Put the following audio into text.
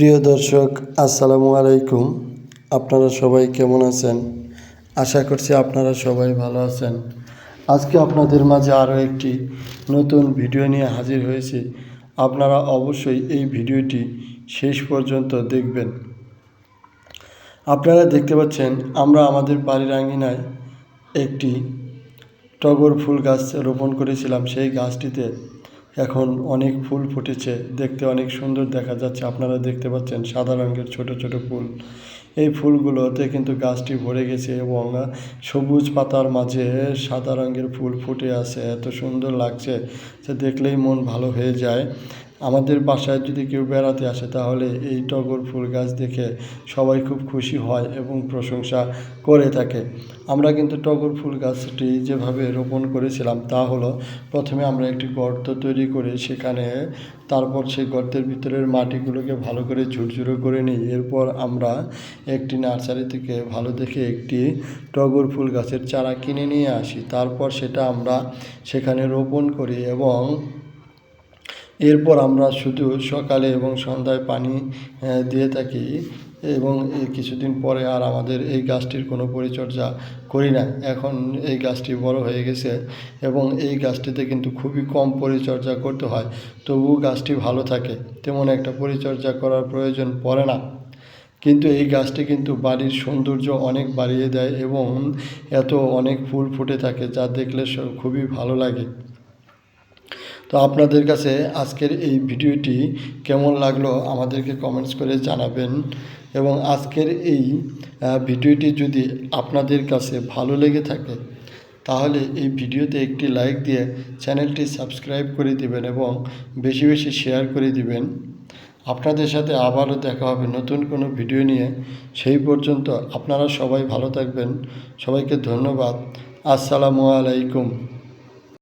প্রিয় দর্শক, আসসালামু আলাইকুম। আপনারা সবাই কেমন আছেন? আশা করছি আপনারা সবাই ভালো আছেন। আজকে আপনাদের মাঝে আরও একটি নতুন ভিডিও নিয়ে হাজির হয়েছি। আপনারা অবশ্যই এই ভিডিওটি শেষ পর্যন্ত দেখবেন। আপনারা দেখতে পাচ্ছেন, আমরা আমাদের বাড়ির আঙ্গিনায় একটি টগর ফুল গাছ রোপণ করেছিলাম। সেই গাছটিতে এখন অনেক ফুল ফুটেছে, দেখতে অনেক সুন্দর দেখা যাচ্ছে, আপনারা দেখতে পাচ্ছেন সাদা রঙের ছোট ছোট ফুল। এই ফুলগুলোতে কিন্তু গাছটি ভরে গেছে এবং সবুজ পাতার মাঝে সাদা রঙের ফুল ফুটে আছে, এত সুন্দর লাগছে যে দেখলেই মন ভালো হয়ে যায়। আমাদের বাসায় যদি কেউ বেড়াতে আসে, তাহলে এই টগর ফুল গাছ দেখে সবাই খুব খুশি হয় এবং প্রশংসা করে থাকে। আমরা কিন্তু টগর ফুল গাছটি যেভাবে রোপণ করেছিলাম, তা হলো প্রথমে আমরা একটি গর্ত তৈরি করে সেখানে, তারপর সেই গর্তের ভিতরের মাটিগুলোকে ভালো করে ঝুরঝুরো করে নিই। এরপর আমরা একটি নার্সারি থেকে ভালো দেখে একটি টগর ফুল গাছের চারা কিনে নিয়ে আসি। তারপর সেটা আমরা সেখানে রোপণ করি এবং এরপর আমরা শুধু সকালে এবং সন্ধ্যায় পানি দিয়ে থাকি এবং কিছুদিন পরে আর আমাদের এই গাছটির কোনো পরিচর্যা করি না। এখন এই গাছটি বড় হয়ে গেছে এবং এই গাছটিতে কিন্তু খুবই কম পরিচর্যা করতে হয়, তবুও গাছটি ভালো থাকে। তেমন একটা পরিচর্যা করার প্রয়োজন পড়ে না। কিন্তু এই গাছটি কিন্তু বাড়ির সৌন্দর্য অনেক বাড়িয়ে দেয় এবং এত অনেক ফুল ফুটে থাকে যা দেখলে খুবই ভালো লাগে। তো আপনাদের কাছে আজকের এই ভিডিওটি কেমন লাগল আমাদেরকে কমেন্টস করে জানাবেন এবং আজকের এই ভিডিওটি যদি আপনাদের কাছে ভালো লেগে থাকে, তাহলে এই ভিডিওতে একটি লাইক দিয়ে চ্যানেলটি সাবস্ক্রাইব করে দিবেন এবং বেশি বেশি শেয়ার করে দিবেন। আপনাদের সাথে আবারও দেখা হবে নতুন কোনো ভিডিও নিয়ে। সেই পর্যন্ত আপনারা সবাই ভালো থাকবেন। সবাইকে ধন্যবাদ। আসসালামু আলাইকুম।